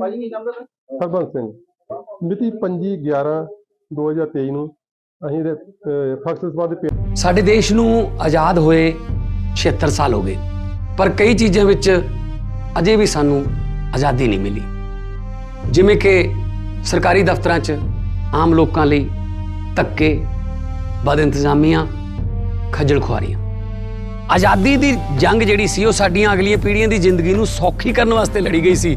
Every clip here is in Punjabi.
ਭਾਜੀ ਕੀ ਕੰਮ ਦਾ ਹਰਬੰਸ ਸਿੰਘ। ਮਿਤੀ 25 11 2023 ਨੂੰ ਅਸੀਂ ਦੇ ਫਕਸਵਾਦ ਦੇ ਸਾਡੇ ਦੇਸ਼ ਨੂੰ ਆਜ਼ਾਦ ਹੋਏ 76 ਸਾਲ ਹੋ ਗਏ ਪਰ ਕਈ ਚੀਜ਼ਾਂ ਵਿੱਚ ਅਜੇ ਵੀ ਸਾਨੂੰ ਆਜ਼ਾਦੀ ਨਹੀਂ ਮਿਲੀ। ਜਿਵੇਂ ਕਿ ਸਰਕਾਰੀ ਦਫ਼ਤਰਾਂ 'ਚ ਆਮ ਲੋਕਾਂ ਲਈ ਧੱਕੇ ਬਦ ਇੰਤਜ਼ਾਮੀਆਂ ਖੱਜਲ ਖੁਆਰੀਆਂ। ਆਜ਼ਾਦੀ ਦੀ ਜੰਗ ਜਿਹੜੀ ਸੀ ਉਹ ਸਾਡੀਆਂ ਅਗਲੀਆਂ ਪੀੜ੍ਹੀਆਂ ਦੀ ਜ਼ਿੰਦਗੀ ਨੂੰ ਸੌਖੀ ਕਰਨ ਵਾਸਤੇ ਲੜੀ ਗਈ ਸੀ।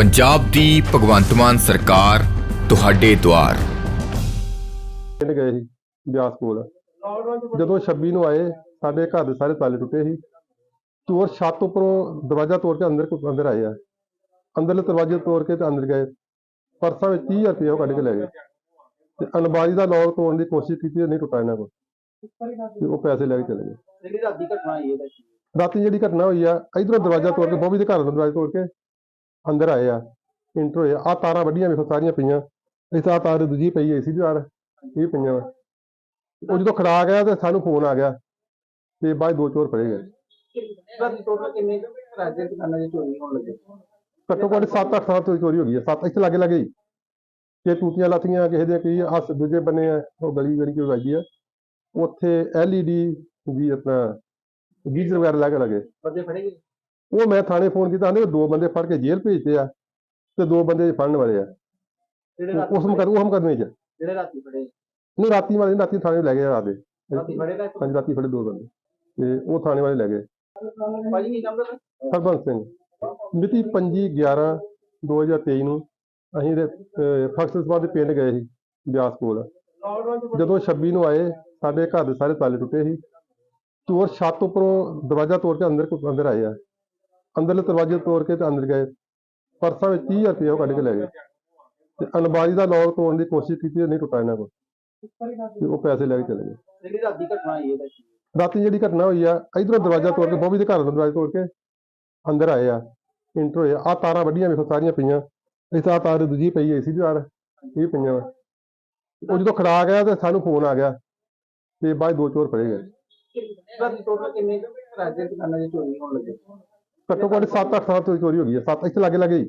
ਪੰਜਾਬ ਦੀ ਭਗਵੰਤ ਮਾਨ ਸਰਕਾਰ ਤੁਹਾਡੇ ਦੁਆਰ। ਪਿੰਡ ਗਏ ਸੀ ਬਿਆਸ ਕੋਲ। ਜਦੋਂ 26 ਨੂੰ ਆਏ ਸਾਡੇ ਘਰ ਦੇ ਸਾਰੇ ਤਾਲੇ ਟੁੱਟੇ ਸੀ। ਚੋਰ ਛੱਤ ਉੱਪਰੋਂ ਦਰਵਾਜ਼ਾ ਤੋੜ ਕੇ ਅੰਦਰ ਅੰਦਰ ਆਏ ਆ। ਅੰਦਰਲੇ ਦਰਵਾਜ਼ੇ ਤੋੜ ਕੇ ਤੇ ਅੰਦਰ ਗਏ। ਪਰਸਾਂ ਵਿੱਚ 30000 ਰੁਪਏ ਉਹ ਕੱਢ ਕੇ ਲੈ ਗਏ। ਤੇ ਅਲਮਾਰੀ ਦਾ ਲੋਕ ਤੋੜਨ ਦੀ ਕੋਸ਼ਿਸ਼ ਕੀਤੀ ਨਹੀਂ ਟੁੱਟਾ ਇਹਨਾਂ ਕੋਲ। ਤੇ ਉਹ ਪੈਸੇ ਲੈ ਕੇ ਚਲੇ ਗਏ। ਜਿਹੜੀ ਰਾਤੀ ਘਟਨਾ ਹੋਈ ਹੈ? ਰਾਤੀ ਜਿਹੜੀ ਘਟਨਾ ਹੋਈ ਆ ਇਧਰੋਂ ਦਰਵਾਜ਼ਾ ਤੋੜ ਕੇ ਬੋਬੀ ਦੇ ਘਰ ਦਾ ਦਰਵਾਜ਼ਾ ਤੋੜ ਕੇ ਅੰਦਰ ਆਏ ਆ ਇੰਟਰ ਹੋਏ ਆ ਤਾਰਾਂ ਵੱਡੀਆਂ ਵੇਖੋ ਸਾਰੀਆਂ ਪਈਆਂ। ਇਸ ਆ ਤਾਰ ਦੂਜੀ ਪਈ ਐ ਸੀ ਦੀ ਤਾਰ ਇਹ ਪਈਆਂ ਵਾ। ਉਹ ਜਦੋਂ ਖੜਾ ਗਿਆ ਤੇ ਸਾਨੂੰ ਫੋਨ ਆ ਗਿਆ ਤੇ ਬਾਅਦ ਦੋ ਚੋਰ ਫੜੇ ਗਏ। ਟੋਟਲ ਕਿੰਨੇ ਰਾਜੇ ਦੁਕਾਨਾਂ ਦੇ ਚੋਰੀ ਹੋਣ ਲੱਗੇ? ਘੱਟੋ ਘੱਟ 7-8 ਸਾਲ ਤੋਂ ਚੋਰੀ ਹੋ ਗਈ ਹੈ ਸੱਤ ਇੱਥੇ ਲਾਗੇ ਲੱਗੇ ਕਿ ਟੂਟੀਆਂ ਲਾਤੀਆਂ ਕਿਸੇ ਦੇ ਕੀ ਹੱਸ ਦੂਜੇ ਬੰਨੇ ਆ ਉਹ ਗਲੀ ਜਿਹੜੀ ਕਿ ਵੱਜੀ ਆ। ਉੱਥੇ ਐਲਈਡੀ ਵੀ ਆਪਣਾ ਗੀਜ਼ਰ ਵਗੈਰਾ ਲੱਗ ਲਗੇ। ਬੰਦੇ ਫੜੇ ਗਏ? ਉਹ ਮੈਂ ਥਾਣੇ ਫੋਨ ਕੀਤਾ ਕਹਿੰਦੇ ਦੋ ਬੰਦੇ ਫੜ ਕੇ ਜੇਲ੍ਹ ਭੇਜਤੇ ਆ ਤੇ ਦੋ ਬੰਦੇ ਫੜਨ ਵਾਲੇ ਆ। ਜਿਹੜੇ ਰਾਤੀ ਉਸ ਮੁਕਦ ਉਹ ਮੁਕਦਮੇ ਚ। ਜਿਹੜੇ ਰਾਤੀ ਫੜੇ? ਨਹੀਂ ਰਾਤੀ ਵਾਲੇ ਨੀ, ਰਾਤੀ ਥਾਣੇ ਲੈ ਗਏ ਰਾਤ ਦੇ। ਰਾਤੀ ਫੜੇ ਗਏ? ਹਾਂਜੀ ਰਾਤੀ ਫੜੇ ਦੋ ਬੰਦੇ। ਤੇ ਉਹ ਥਾਣੇ ਵਾਲੇ ਲੈ ਗਏ। ਭਾਜੀ ਕੀ ਕੰਮ ਦਾ ਹਰਬੰਸ ਸਿੰਘ। ਮਿਤੀ 25 11 2023 ਨੂੰ ਅਸੀਂ ਦੇ ਫਕਸਵਾਦ ਦੇ ਪਿੰਡ ਗਏ ਸੀ ਬਿਆਸ ਕੋਲ। ਜਦੋਂ 26 ਨੂੰ ਆਏ ਸਾਡੇ ਘਰ ਦੇ ਸਾਰੇ ਤਾਲੇ ਟੁੱਟੇ ਸੀ। ਚੋਰ ਛੱਤ ਉੱਪਰੋਂ ਦਰਵਾਜ਼ਾ ਤੋੜ ਕੇ ਅੰਦਰ ਅੰਦਰ ਆਏ ਆ। ਅੰਦਰਲੇ ਦਰਵਾਜ਼ੇ ਤੋੜ ਕੇ ਤੇ ਅੰਦਰ ਗਏ। ਪਰਸਾਂ ਵਿੱਚ 30000 ਰੁਪਏ ਕੱਢ ਕੇ ਲੈ ਗਏ। ਤੇ ਅਲਮਾਰੀ ਦਾ ਲੋਕ ਤੋੜਨ ਦੀ ਕੋਸ਼ਿਸ਼ ਕੀਤੀ ਨਹੀਂ ਟੁੱਟਾ ਇਹਨਾਂ ਕੋਲ। ਤੇ ਉਹ ਪੈਸੇ ਲੈ ਕੇ ਚਲੇ ਗਏ। ਜਿਹੜੀ ਰਾਤੀ ਘਟਨਾ ਹੋਈ ਹੈ ਰਾਤੀ ਜਿਹੜੀ ਘਟਨਾ ਹੋਈ ਆ ਇਧਰੋਂ ਦਰਵਾਜ਼ਾ ਤੋੜ ਕੇ ਬੋਬੀ ਦੇ ਘਰ ਦਾ ਦਰਵਾਜ਼ਾ ਤੋੜ ਕੇ ਅੰਦਰ ਆਏ ਆ। ਇੰਟਰ ਹੋਏ ਆ। ਤਾਰਾਂ ਵੱਡੀਆਂ ਵੇਖੋ ਸਾਰੀਆਂ ਪਈਆਂ। ਇਸ ਆ ਤਾਰ ਦੂਜੀ ਪਈ ਐ ਸੀ ਦੀ ਤਾਰ ਇਹ ਪਈਆਂ ਵਾ। ਉਹ ਜਦੋਂ ਖੜਾ ਗਿਆ ਤੇ ਸਾਨੂੰ ਫੋਨ ਆ ਗਿਆ ਤੇ ਬਾਅਦ ਦੋ ਚੋਰ ਫੜੇ ਗਏ। ਰਾਤੀ ਟੋਟਲ ਕਿੰਨੇ ਰਾਜੇ ਦੁਕਾਨਾਂ ਦੇ ਚੋਰੀ ਹੋਣ ਲੱਗੇ? ਘੱਟੋ ਘੱਟ 7-8 ਸਾਲ ਤੋਂ ਚੋਰੀ ਹੋ ਗਈ ਹੈ। ਸੱਤ ਇੱਥੇ ਲਾਗੇ ਲੱਗੇ ਹੀ।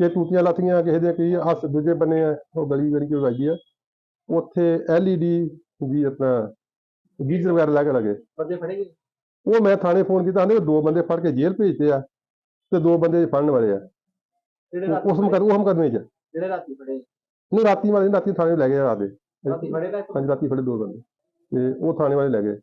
ਕਿ ਟੂਟੀਆਂ ਲਾਤੀਆਂ ਕਿਸੇ ਦੇ ਕੀ ਹੱਸ ਦੂਜੇ ਬੰਨੇ ਆ ਉਹ ਗਲੀ ਜਿਹੜੀ ਕਿ ਵੱਜੀ ਆ ਉੱਥੇ ਐਲਈਡੀ ਵੀ ਆਪਣਾ ਗੀਜ਼ਰ ਵਗੈਰਾ ਲੱਗ ਲਗੇ। ਬੰਦੇ ਫੜੇ ਗਏ? ਉਹ ਮੈਂ ਥਾਣੇ ਫੋਨ ਕੀਤਾ ਕਹਿੰਦੇ ਦੋ ਬੰਦੇ ਫੜ ਕੇ ਜੇਲ੍ਹ ਭੇਜਤੇ ਆ ਤੇ ਦੋ ਬੰਦੇ ਫੜਨ ਵਾਲੇ ਆ। ਉਸ ਮੁਕਦ ਉਹ ਮੁਕਦਮੇ ਚ। ਜਿਹੜੇ ਰਾਤੀ ਫੜੇ? ਨਹੀਂ ਰਾਤੀ ਵਾਲੇ ਨੀ, ਰਾਤੀ ਥਾਣੇ ਲੈ ਗਏ ਰਾਤ ਦੇ। ਰਾਤੀ ਫੜੇ ਗਏ? ਹਾਂਜੀ ਰਾਤੀ ਫੜੇ ਦੋ ਬੰਦੇ। ਤੇ ਉਹ ਥਾਣੇ ਵਾਲੇ ਲੈ ਗਏ।